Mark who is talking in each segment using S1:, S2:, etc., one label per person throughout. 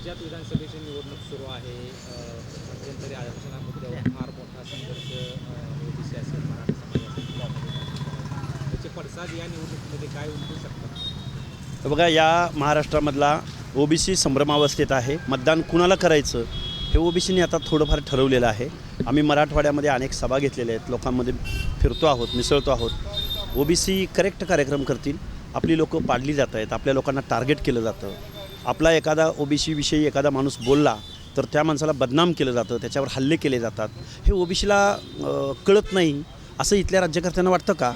S1: राज्यात विधानसभेची निवडणूक सुरू आहे. मध्यंतरी आरक्षणा मुद्द्यावर फार मोठा संघर्ष ओबीसी असेल मराठा समाज त्याचे पडसाद या निवडणुकीमध्ये काय उमटू शकतात?
S2: बघा या महाराष्ट्रामधला ओबीसी संभ्रमावस्थेत आहे. मतदान कुणाला करायचं हे ओबीसीने आता थोडंफार ठरवलेलं आहे. आम्ही मराठवाड्यामध्ये अनेक सभा घेतलेल्या आहेत. लोकांमध्ये फिरतो आहोत मिसळतो आहोत. ओबीसी करेक्ट कार्यक्रम करतील. आपली लोकं पाडली जात आहेत. आपल्या लोकांना टार्गेट केलं जातं. आपला एखादा ओबीसी विषयी एखादा माणूस बोलला तर त्या माणसाला बदनाम केलं जातं त्याच्यावर हल्ले केले जातात. हे ओबीसीला कळत नाही असं इथल्या राज्यकर्त्यांना वाटतं का?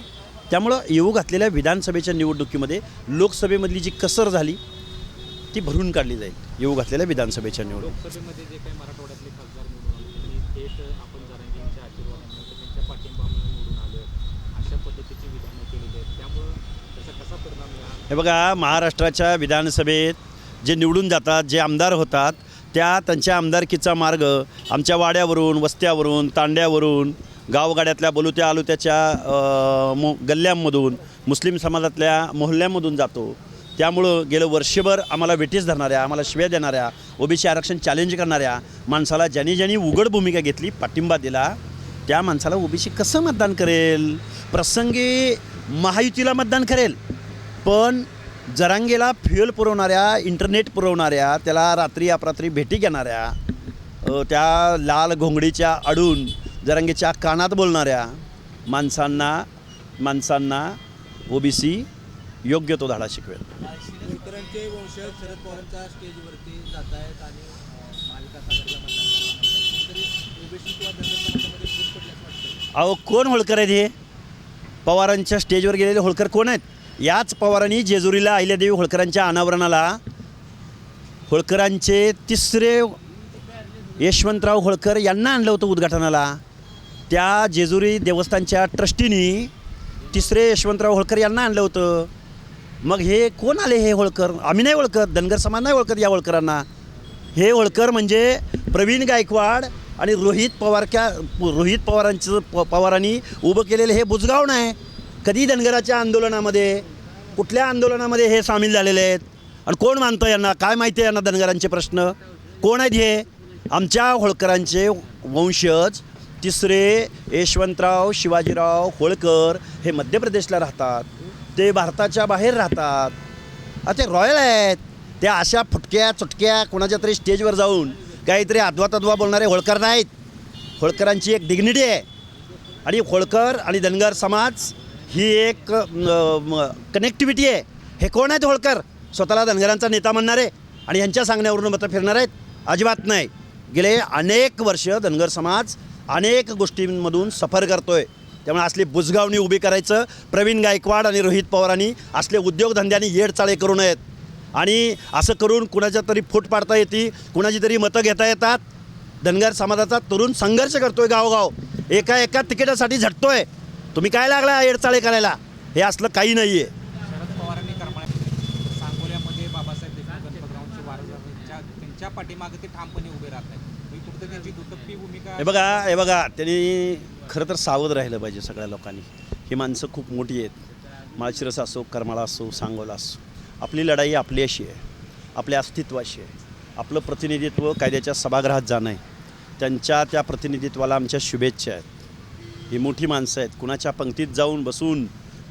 S2: त्यामुळं येऊ घातलेल्या विधानसभेच्या निवडणुकीमध्ये लोकसभेमधली जी कसर झाली ती भरून काढली जाईल येऊ घातलेल्या विधानसभेच्या निवडणूक हे बघा महाराष्ट्राच्या विधानसभेत जे निवडून जातात जे आमदार होतात त्या त्यांच्या आमदारकीचा मार्ग आमच्या वाड्यावरून वस्त्यावरून तांड्यावरून गावगाड्यातल्या बलुत्या आलुत्याच्या मो गल्ल्यांमधून मुस्लिम समाजातल्या मोहल्ल्यामधून जातो. त्यामुळं गेलं वर्षभर आम्हाला वेटीस धरणाऱ्या आम्हाला शिव्या देणाऱ्या ओबीसी आरक्षण चॅलेंज करणाऱ्या माणसाला ज्यांनी ज्यांनी उघड भूमिका घेतली पाठिंबा दिला त्या माणसाला ओबीसी कसं मतदान करेल? प्रसंगी महायुतीला मतदान करेल. पण जरांगेला फ्युएल पुरवणाऱ्या इंटरनेट पुरवणाऱ्या त्याला रात्री अपरात्री भेटी घेणाऱ्या त्या लाल घोंगडीच्या अडून जरांगेच्या कानात बोलणाऱ्या माणसांना माणसांना ओबीसी योग्य तो धडा शिकवेल. अहो कोण होळकर आहेत हे? पवारांच्या स्टेजवर गेलेले होळकर कोण आहेत? याच पवारांनी जेजुरीला अहिल्यादेवी होळकरांच्या अनावरणाला होळकरांचे तिसरे यशवंतराव होळकर यांना आणलं होतं उद्घाटनाला. त्या जेजुरी देवस्थानच्या ट्रस्टीनी तिसरे यशवंतराव होळकर यांना आणलं होतं. मग हे कोण आले हे होळकर? आम्ही नाही ओळखत धनगर समाज नाही ओळखत या होळकरांना. हे होळकर म्हणजे प्रवीण गायकवाड आणि रोहित पवारक्या रोहित पवारांचं प पवारांनी उभं केलेलं हे बुजगाव नाही. कधी धनगराच्या आंदोलनामध्ये कुठल्या आंदोलनामध्ये हे सामील झालेले आहेत? आणि कोण मानतं यांना? काय माहिती आहे यांना धनगरांचे प्रश्न? कोण आहेत हे? आमच्या होळकरांचे वंशज तिसरे यशवंतराव शिवाजीराव होळकर हे मध्य प्रदेशला राहतात. ते भारताच्या बाहेर राहतात. आ, ते रॉयल आहेत. त्या अशा फुटक्या चुटक्या कोणाच्या तरी स्टेजवर जाऊन काहीतरी अद्वा तद्वा बोलणारे होळकर नाहीत. होळकरांची एक डिग्निटी आहे. आणि होळकर आणि धनगर समाज ही एक कनेक्टिव्हिटी आहे. हे कोण आहेत होळकर? स्वतःला धनगरांचा नेता म्हणणारे आणि यांच्या सांगण्यावरून मतं फिरणार आहेत? अजिबात नाही. गेले अनेक वर्ष धनगर समाज अनेक गोष्टींमधून सफर करतोय. त्यामुळे असली बुजगावणी उभी करायचं प्रवीण गायकवाड आणि रोहित पवारांनी असले उद्योगधंद्यांनी येडचाळे करू नयेत. आणि असं करून कुणाच्या तरी फूट पाडता येते कुणाची तरी मतं घेता येतात? धनगर समाजाचा तरुण संघर्ष करतोय गावगाव. एका एका तिकिटासाठी झटतोय. तुम्ही काय लागला येडचाळे करायला? हे असलं काही नाही आहे
S1: शरद पवारांनी करमाळ्या सांगोल्यामध्ये बाबासाहेब देशमुख गणपतरावांचे वारस त्यांच्या त्यांच्या पाठीमागे ते ठामपणे उभे राहत आहेत. म्हणजे कुठं त्यांची दुटप्पी भूमिका
S2: हे बघा हे बघा त्यांनी खरं तर सावध राहिलं पाहिजे सगळ्या लोकांनी. ही माणसं खूप मोठी आहेत. माळशिरस असो करमाळा असो सांगोला असो. आपली लढाई आपली अशी आहे. आपल्या अस्तित्वाशी आहे. आपलं प्रतिनिधित्व कायद्याच्या सभागृहात जाणं आहे. त्यांच्या त्या प्रतिनिधित्वाला आमच्या शुभेच्छा आहेत. ही मोठी माणसं आहेत. कुणाच्या पंक्तीत जाऊन बसून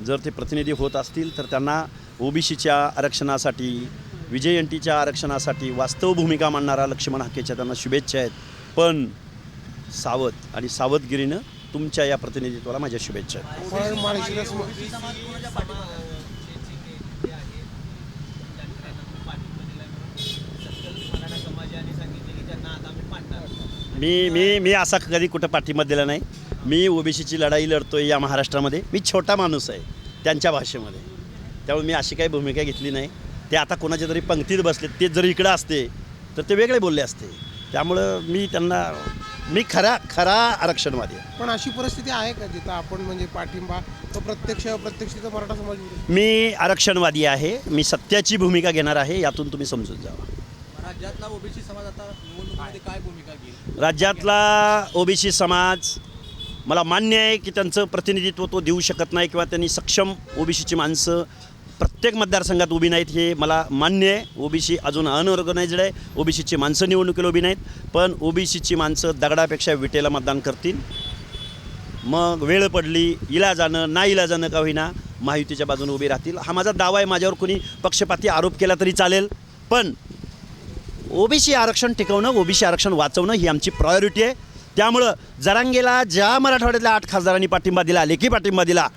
S2: जर ते प्रतिनिधी होत असतील तर त्यांना ओबीसीच्या आरक्षणासाठी विजयंतीच्या आरक्षणासाठी वास्तव भूमिका मांडणारा लक्ष्मण हाकेच्या त्यांना शुभेच्छा आहेत. पण सावध आणि सावधगिरीनं तुमच्या या प्रतिनिधित्वाला माझ्या शुभेच्छा आहेत. मी मी मी असा कधी कुठं पाठिंबा दिला नाही. मी ओबीसीची लढाई लढतोय या महाराष्ट्रामध्ये. मी छोटा माणूस आहे त्यांच्या भाषेमध्ये. त्यामुळे मी अशी काही भूमिका घेतली नाही. ते आता कोणाच्या तरी पंक्तीत बसले ते जर इकडं असते तर ते वेगळे बोलले असते. त्यामुळं मी त्यांना मी खरा खरा आरक्षणवादी आहे.
S3: पण अशी परिस्थिती आहे का जिथं आपण म्हणजे पाठिंबा तो प्रत्यक्ष अप्रत्यक्ष मराठा समाज?
S2: मी आरक्षणवादी आहे. मी सत्याची भूमिका घेणार आहे यातून तुम्ही समजून जावा
S4: राज्यातला ओबीसी समाज आता निवडणुकीमध्ये काय भूमिका घेईल?
S2: राज्यातला ओबीसी समाज मला मान्य आहे की त्यांचं प्रतिनिधित्व तो देऊ शकत नाही किंवा त्यांनी सक्षम ओबीसीची माणसं प्रत्येक मतदारसंघात उभी नाहीत हे मला मान्य आहे. ओबीसी अजून अनऑर्गनाइज्ड आहे. ओबीसीची माणसं निवडणुकीला उभी नाहीत. पण ओबीसीची माणसं दगडापेक्षा विटेला मतदान करतील. मग वेळ पडली इलाजानं ना इलाजानं का होईना महायुतीच्या बाजूने उभी राहतील. हा माझा दावा आहे. माझ्यावर कोणी पक्षपाती आरोप केला तरी चालेल. पण ओबीसी आरक्षण टिकवणं ओबीसी आरक्षण वाचवणं ही आमची प्रायोरिटी आहे. त्यामुळं जरांगेला ज्या मराठवाड्यातल्या आठ खासदारांनी पाठिंबा दिला लेखी पाठिंबा दिला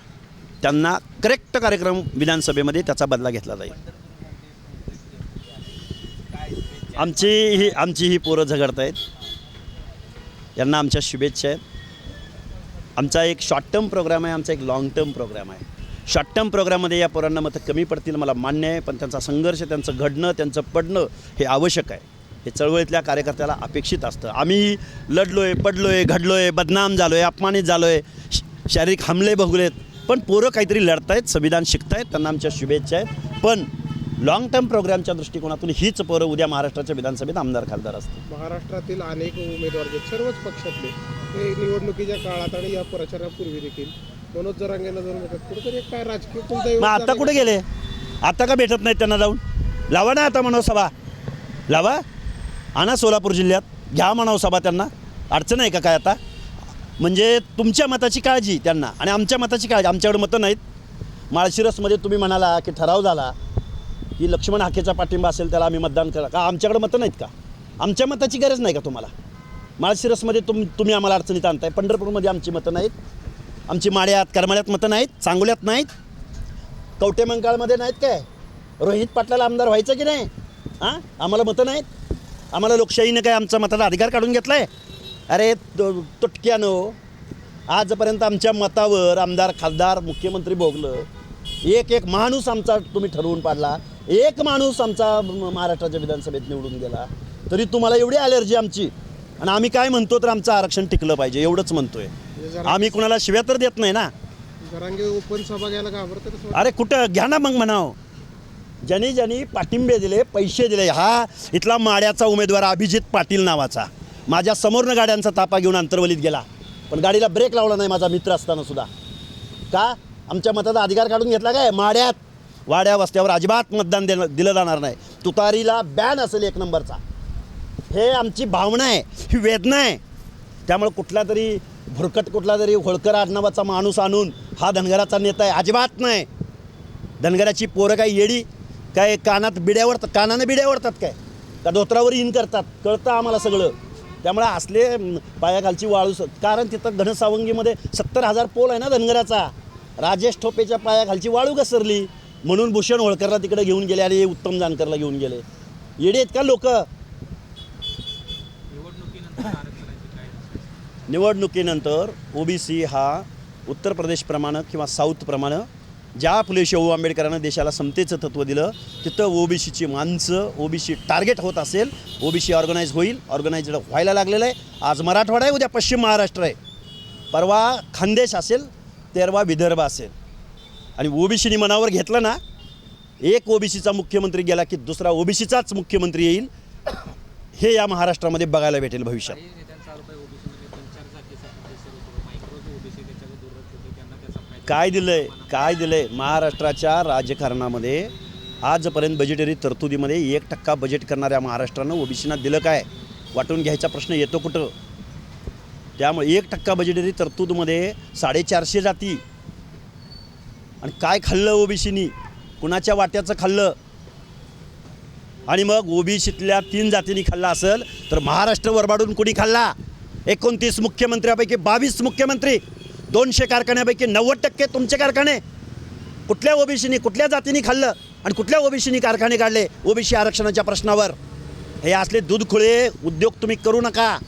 S2: त्यांना करेक्ट कार्यक्रम विधानसभेमध्ये त्याचा बदला घेतला जाईल. आमची ही आमची ही पोरं झगडत आहेत. यांना आमच्या शुभेच्छा आहेत. आमचा एक शॉर्ट टर्म प्रोग्राम आहे आमचा एक लाँग टर्म प्रोग्राम आहे. शॉर्ट टर्म प्रोग्राममध्ये या पोरांना मतं कमी पडतील मला मान्य आहे पण त्यांचा संघर्ष त्यांचं घडणं त्यांचं पडणं हे आवश्यक आहे. हे चळवळीतल्या कार्यकर्त्याला अपेक्षित असतं. आम्ही लढलो आहे पडलो आहे घडलो आहे बदनाम झालो आहे अपमानित झालो आहे शारीरिक हमले भोगलेत. पण पोरं काहीतरी लढतायत संविधान शिकतायत त्यांना आमच्या शुभेच्छा आहेत. पण लाँग टर्म प्रोग्रामच्या दृष्टिकोनातून हीच पोरं उद्या महाराष्ट्राच्या विधानसभेत आमदार खासदार असतील.
S3: महाराष्ट्रातील अनेक उमेदवार आहेत सर्वच पक्षातले ते निवडणुकीच्या काळात आणि या प्रचारापूर्वी देखील. मनोज जरांगेला जर म्हणतात कुठेतरी काय राजकीय
S2: मग आता कुठे गेले? आता का भेटत नाहीत त्यांना जाऊन? लावा ना आता म्हणव सभा. लावा. आणा सोलापूर जिल्ह्यात घ्या म्हणावं सभा त्यांना. अडचण आहे का काय आता? म्हणजे तुमच्या मताची काळजी त्यांना आणि आमच्या मताची काळजी आमच्याकडे मतं नाहीत. माळशिरसमध्ये तुम्ही म्हणाला की ठराव झाला की लक्ष्मण हाकेचा पाठिंबा असेल त्याला आम्ही मतदान करा. का आमच्याकडे मतं नाहीत का? आमच्या मताची गरज नाही का तुम्हाला? माळशिरसमध्ये तुम तुम्ही आम्हाला अडचणीत आणताय. पंढरपूरमध्ये आमची मतं नाहीत. आमची माळ्यात करमाळ्यात मतं नाहीत. सांगोल्यात नाहीत. कवटेमंकाळमध्ये नाहीत काय? रोहित पाटलाला आमदार व्हायचं की नाही? हां आम्हाला मतं नाहीत. आम्हाला लोकशाहीनं काय आमचा मताचा अधिकार काढून घेतला आहे अरे तुटक्यानं आजपर्यंत आमच्या मतावर आमदार खासदार मुख्यमंत्री भोगलं. एक एक माणूस आमचा तुम्ही ठरवून पाडला. एक माणूस आमचा महाराष्ट्राच्या विधानसभेत निवडून गेला. तरी तुम्हाला एवढी ॲलर्जी आमची. आणि आम्ही काय म्हणतो तर आमचं आरक्षण टिकलं पाहिजे एवढंच म्हणतोय.
S3: म्हणजे
S2: आम्ही कुणाला शिव्या तर देत नाही ना.
S3: ओपन सभा घ्यायला.
S2: अरे कुठं? घ्या ना मग म्हणाव. ज्यांनी ज्यांनी पाठिंबे दिले पैसे दिले हा इथला माड्याचा उमेदवार अभिजित पाटील नावाचा. माझ्या समोरनं गाड्यांचा तापा घेऊन अंतर्वलीत गेला. पण गाडीला ब्रेक लावला नाही माझा मित्र असताना सुद्धा. का? आमच्या मताचा अधिकार काढून घेतला काय? माड्यात. वाड्या वस्त्यावर अजिबात मतदान देणं दिलं जाणार नाही. तुतारीला बॅन असेल एक नंबरचा. हे आमची भावना आहे ही वेदना आहे. त्यामुळे कुठला तरी भुरकट कुठला तरी होळकर आडनावाचा माणूस आणून हा धनगराचा नेता आहे अजिबात नाही. धनगराची पोरं काही येडी? काय कानात बिड्या ओढतात? कानाने बिड्या ओढतात काय? का धोत्रावर इन करतात? कळतं आम्हाला सगळं. त्यामुळे असले पायाखालची वाळू कारण तिथं घनसावंगीमध्ये सत्तर हजार पोल आहे ना धनगराचा. राजेश ठोपेच्या पायाखालची वाळू घसरली. म्हणून भूषण होळकरला तिकडे घेऊन गेले आणि उत्तम जानकरला घेऊन गेले. येडे आहेत का लोक?
S1: निवडणुकीनंतर
S2: निवडणुकीनंतर ओबीसी हा उत्तर प्रदेशप्रमाणे किंवा साऊथप्रमाणे ज्या फुले शाहू आंबेडकरांना देशाला समतेचं तत्त्व दिलं तिथं ओबीसीची माणसं ओबीसी टार्गेट होत असेल ओबीसी ऑर्गनाईज होईल ऑर्गनाईज व्हायला लागलेलं आहे. आज मराठवाडा आहे उद्या पश्चिम महाराष्ट्र आहे. परवा खानदेश असेल तेरवा विदर्भ असेल. आणि ओबीसीनी मनावर घेतलं ना एक ओबीसीचा मुख्यमंत्री गेला की दुसरा ओबीसीचाच मुख्यमंत्री येईल हे या महाराष्ट्रामध्ये बघायला भेटेल भविष्यात
S1: काही नेत्यांचा आरोप आहे ओबीसीमध्ये दोन चार जातीचा प्रोफेसर होतो मायक्रो जो ओबीसी त्याच्यावर दुर्लक्ष होते काय दिलं आहे
S2: काय दिलंय? काय दिलंय? महाराष्ट्राच्या राजकारणामध्ये आजपर्यंत बजेटरी तरतुदीमध्ये एक टक्का बजेट करणाऱ्या महाराष्ट्रानं ओबीसीना दिलं काय? वाटून घ्यायचा प्रश्न येतो कुठं? त्यामुळे एक टक्का बजेटरी तरतूदमध्ये साडेचारशे जाती. आणि काय खाल्लं ओबीसीनी? कुणाच्या वाट्याचं खाल्लं? आणि मग ओबीसीतल्या तीन जातींनी खाल्ला असेल तर महाराष्ट्र वरबाडून कुणी खाल्ला? एकोणतीस मुख्यमंत्र्यापैकी बावीस मुख्यमंत्री. दोनशे कारखान्यापैकी नव्वद टक्के तुमचे कारखाने. कुठल्या ओबीसीनी कुठल्या जातीने खाल्लं आणि कुठल्या ओबीसीनी कारखाने काढले? ओबीसी आरक्षणाच्या प्रश्नावर. हे असले दूधखुळे उद्योग तुम्ही करू नका.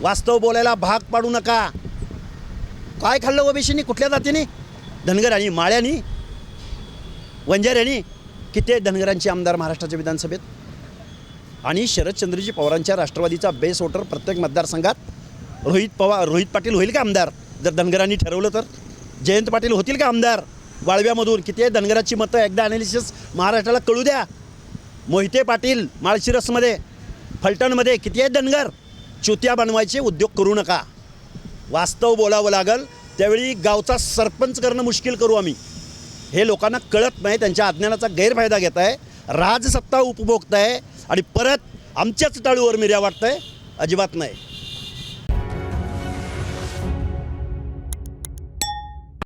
S2: वास्तव बोलायला भाग पाडू नका. काय खाल्लं ओबीसीनी कुठल्या जातीने? धनगर आणि माळ्यानी? वंजाऱ्यानी? किती आहेत धनगरांचे आमदार महाराष्ट्राच्या विधानसभेत? आणि शरदचंद्रजी पवारांच्या राष्ट्रवादीचा बेस वोटर प्रत्येक मतदारसंघात. रोहित पवार रोहित पाटील होईल का आमदार? जर धनगरांनी ठरवलं तर? जयंत पाटील होतील का आमदार? वाळव्यामधून. किती आहे धनगराची मतं? एकदा ॲनालिसिस महाराष्ट्राला कळू द्या. मोहिते पाटील माळशिरसमध्ये फलटणमध्ये किती आहेत धनगर? चुत्या बनवायचे उद्योग करू नका. वास्तव बोलावं लागल. त्यावेळी गावचा सरपंच करणं मुश्किल करू आम्ही. हे लोकांना कळत नाही. त्यांच्या अज्ञानाचा गैरफायदा घेत आहे. राजसत्ता उपभोगताय आणि परत आमच्याच टाळूवर मिर्या आहे अजिबात नाही.